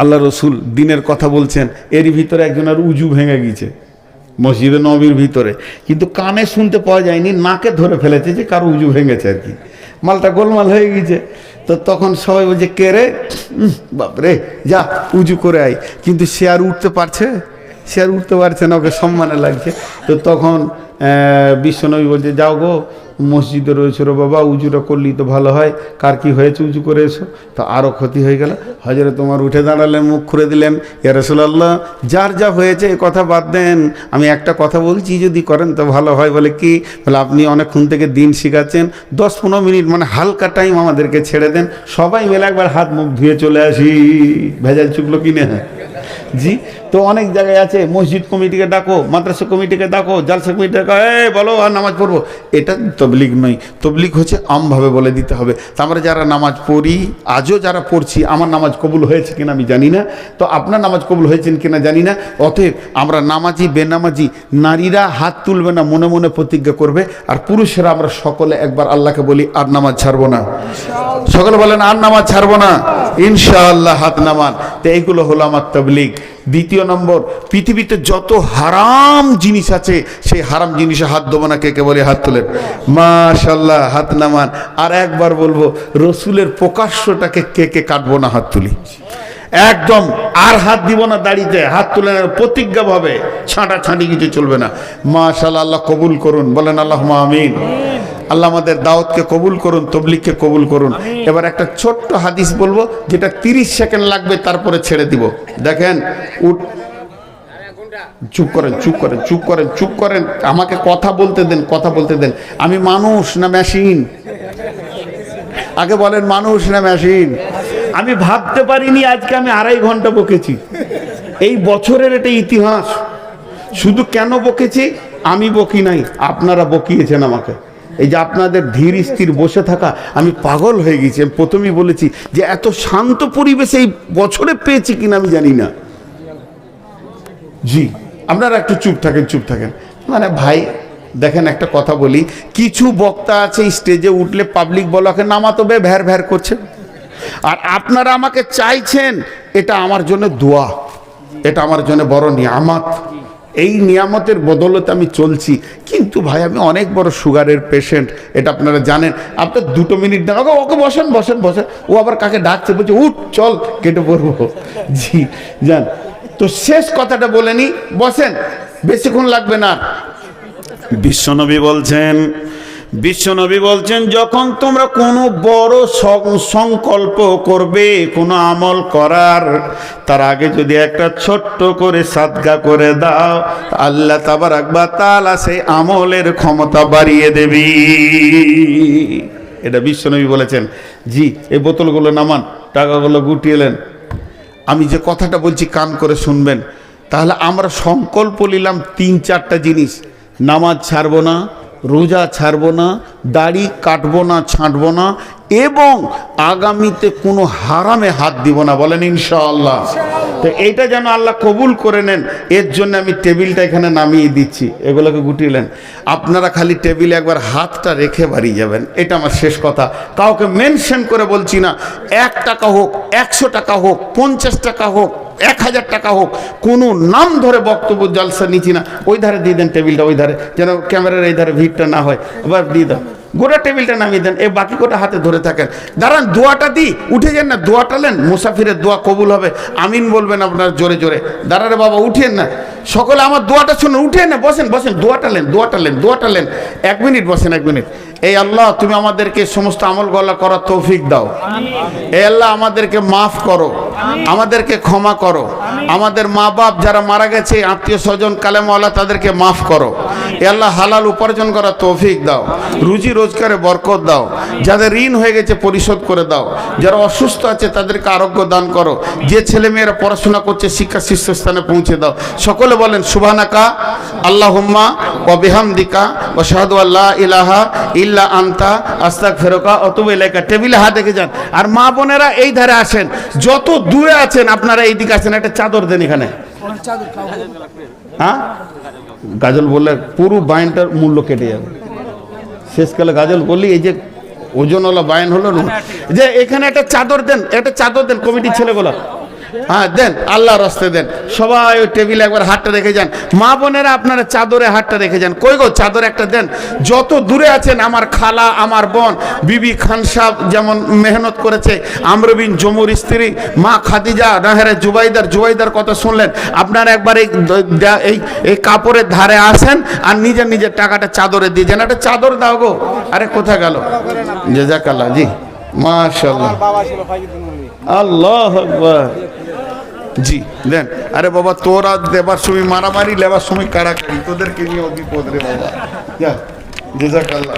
আল্লাহ রসুল দিনের কথা বলছেন, এরই ভিতরে একজনের উজু ভেঙে গিয়েছে, মসজিদে নবীর ভিতরে। কিন্তু কানে শুনতে পাওয়া যায়নি, নাকে ধরে ফেলেছে যে কারও উজু ভেঙেছে আর কি। মালটা গোলমাল হয়ে গিয়েছে। তো তখন সবাই বলছে, কে রে? বাপরে যা, উজু করে আয়। কিন্তু সে আর উঠতে পারছে, সে আর উঠতে পারছে না, ওকে সম্মানে লাগছে। তো তখন বিশ্বনবী বলছে, যাও গো মসজিদে রয়েছে রো বাবা, উজুটা করলেই তো ভালো হয়। কার কি হয়েছে উঁচু করে এসো। তো আরও ক্ষতি হয়ে গেল। হজরে তোমার উঠে দাঁড়ালেন, মুখ খুলে দিলেন, ইয়া রসুল্লাহ যার যা হয়েছে এ কথা বাদ দেন। আমি একটা কথা বলছি, যদি করেন তো ভালো হয়। বলে কি? বলে, আপনি অনেকক্ষণ থেকে দিন শিখাচ্ছেন। দশ পনেরো মিনিট মানে হালকা টাইম আমাদেরকে ছেড়ে দেন। সবাই মিলে একবার হাত মুখ ধুয়ে চলে আসি। ভেজাল চুকলো কিনে? হ্যাঁ জি? তো অনেক জায়গায় আছে, মসজিদ কমিটিকে ডাকো, মাদ্রাসা কমিটিকে ডাকো, জালসা কমিটিকে ডাকো, এই, বলো, আর নামাজ পড়ব। এটা তবলিগ নয়, তবলিগ হচ্ছে আমভাবে বলে দিতে হবে। তা আমরা যারা নামাজ পড়ি, আজও যারা পড়ছি, আমার নামাজ কবুল হয়েছে কিনা আমি জানি না। তো আপনার নামাজ কবুল হয়েছেন কিনা জানি না। অতএব আমরা নামাজি, বেনামাজি, নারীরা হাত তুলবে না, মনে মনে প্রতিজ্ঞা করবে। আর পুরুষেরা আমরা সকলে একবার আল্লাহকে বলি, আর নামাজ ছাড়বো না। সকলে বলেন, আর নামাজ ছাড়বো না। ইনশাআল্লাহ হাত নামান। তো এইগুলো হলো আমার তবলিগ। দ্বিতীয় নম্বর, পৃথিবীতে যত হারাম জিনিস আছে, সেই হারাম জিনিসে হাত দেবো না, কে কে বলে হাত তোলেন? মাশাল্লাহ হাত নামান। আর একবার বলব, রসুলের প্রকাশ্যটাকে কে কে কাটবো না হাত তুলি? একদম, আর হাত দিব না দাড়িতে, হাত তুলে না, প্রতিজ্ঞা ভাবে, ছাঁটা ছাঁটি কিছু চলবে না। মাশাল্লাহ আল্লাহ কবুল করুন, বলেন আল্লাহ আমিন। আল্লাহ আমাদের দাওয়াতকে কবুল করুন তবলিগকে কবুল করুন। এবার একটা ছোট্ট হাদিস বলব যেটা তিরিশ সেকেন্ড লাগবে তারপরে ছেড়ে দিব। দেখেন উঠ। চুপ করেন চুপ করেন চুপ করেন চুপ করেন। আমাকে কথা বলতে দেন কথা বলতে দেন। আমি মানুষ না মেশিন আগে বলেন মানুষ না মেশিন আমি ভাবতে পারিনি আজকে আমি আড়াই ঘণ্টা বকেছি। এই বছরের এটা ইতিহাস। শুধু কেন বকেছি? আমি বকি নাই আপনারা বকিয়েছেন আমাকে। এই যে আপনাদের ধীর স্থির বসে থাকা, আমি পাগল হয়ে গেছি, আমি প্রথমেই বলেছি যে এত শান্ত পরিবেশ এই বছরে পেয়েছি কিনা আমি জানি না। জি, আপনারা একটু চুপ থাকেন চুপ থাকেন। মানে ভাই, দেখেন একটা কথা বলি, কিছু বক্তা আছে স্টেজে উঠলে পাবলিক বলাকে নামাতো বে, ভ্যার ভ্যার করছে। আর আপনারা আমাকে চাইছেন, এটা আমার জন্য দোয়া, এটা আমার জন্য বড় নিয়ামত এই নিয়ামতের বদলতে আমি চলছি। কিন্তু ভাই, আমি অনেক বড় সুগারের পেশেন্ট এটা আপনারা জানেন। আপনার দুটো মিনিট দেন ওকে ওকে, বসেন বসেন বসেন। ও আবার কাকে ডাকছে, বলছে, উঠ, চল, কেটে পড়ব জি যান তো শেষ কথাটা বলেনি বসেন, বেশিক্ষণ লাগবে না। বিশ্বনবী বলছেন বিশ্বনবী বলছেন, যখন তোমরা কোনো বড় সংকল্প করবে, কোনো আমল করার, তার আগে যদি একটা ছোট্ট করে সাদগা করে দাও, আল্লাহ তাবার আকবা তালা সেই আমলের ক্ষমতা বাড়িয়ে দেবি। এটা বিশ্বনবী বলেছেন। জি, এই বোতলগুলো নামান, টাকাগুলো গুটিয়েলেন আমি যে কথাটা বলছি, কান করে শুনবেন। তাহলে আমরা সংকল্প নিলাম তিন চারটা জিনিস। নামাজ ছাড়বো না রোজা ছাড়বো না, দাড়ি কাটব না, ছাঁটবো না, এবং আগামীতে কোনো হারামে হাত দিব না, বলেন ইনশাআল্লাহ। তো এইটা যেন আল্লাহ কবুল করে নেন, এর জন্য আমি টেবিলটা এখানে নামিয়ে দিচ্ছি, এগুলোকে গুটিলেন আপনারা খালি টেবিলে একবার হাতটা রেখে বাড়ি যাবেন, এটা আমার শেষ কথা। কাউকে মেনশন করে বলছি না, এক টাকা হোক, একশো টাকা হোক, পঞ্চাশ টাকা হোক এক হাজার টাকা হোক, কোনো নাম ধরে বক্তব্য জলসা নিচ্ছি না। ওই ধারে দিয়ে দেন টেবিলটা, ওই ধারে। যেন ক্যামেরার এই ধারে ভিড়টা না হয়। এবার দিয়ে দাও গোটা টেবিলটা নামিয়ে দেন। এই বাকি কোটা হাতে ধরে থাকেন। দাঁড়ান, দোয়াটা দিই। উঠে যান না, দোয়াটা নেন। মুসাফিরের দোয়া কবুল হবে। আমিন বলবেন আপনার জোরে জোরে। দাঁড়ারে বাবা, উঠেন না। সকলে আমার দোয়াটা শুনুন। উঠেন না, বসেন বসেন। দোয়াটা নেন দোয়াটা নেন দোয়াটা নেন। এক মিনিট, বসেন, এক মিনিট। এই আল্লাহ, তুমি আমাদেরকে সমস্ত আমল গলা করার তৌফিক দাও। এই আল্লাহ, আমাদেরকে মাফ করো। আমাদেরকে ক্ষমা করো। আমাদের মা বাপ যারা মারা গেছে আত্মীয় স্বজন, কালেমাওয়ালা, তাদেরকে মাফ করো। এ আল্লাহ, হালাল উপার্জন করার তৌফিক দাও। রুজি রোজগারে বরকত দাও। যাদের ঋণ হয়ে গেছে, পরিশোধ করে দাও। যারা অসুস্থ আছে, তাদেরকে আরোগ্য দান করো। যে ছেলে মেয়েরা পড়াশোনা করছে, শিক্ষা শীর্ষস্থানে পৌঁছে দাও। সকলে বলেন, সুবহানাকা, আল্লাহুম্মা ও বিহামদিকা ও শাহাদু আল্লাহ ইলাহা ইল্লা আন্তা আস্তাক ফেরোকা অতুব এলাকা টেবিলে হাত দেখে যান। আর মা বোনেরা এই ধারে আসেন। যত দূরে আছেন, আপনারা এই দিকে আসেন। একটা চাদর দেন এখানে। হ্যাঁ? গাজল বললে পুরো বাইনটার মূল্য কেটে যাবে। শেষকালে গাজল বললি, এই যে ওজনওয়ালা বায়ন হলো যে এখানে একটা চাদর দেন, একটা চাদর দেন কমিটির ছেলেগুলো। হ্যাঁ দেন আল্লাহ রাস্তে দেন। সবাই ওই টেবিলে একবার হাতটা রেখে যান। মা বোনেরা আপনারা চাদরে হাতটা রেখে যান। কই গো চাদর একটা দেন। যত দূরে আছেন আমার খালা আমার বোন বিবি খান সাহ যেমন মেহনত করেছে আমরবিন জমুর স্ত্রী মা খাদিজা নাহেরে জুবাইদার জুবাইদার কথা শুনলেন। আপনারা একবার এই এই কাপড়ের ধারে আসেন আর নিজের নিজের টাকাটা চাদরে দিয়ে যান। একটা চাদর দাও গো। আরে কোথায় গেল? জেজাকাল্লা জি। মাশাল্লাহ আল্লাহ আকবার। জি, দেন। আরে বাবা, তোরা দেবার সময়, মারামারি, লেবার সময় কাড়াকাড়ি তোদেরকে নিয়ে বিপদ রে বাবা। যা জেজাকাল্লাহ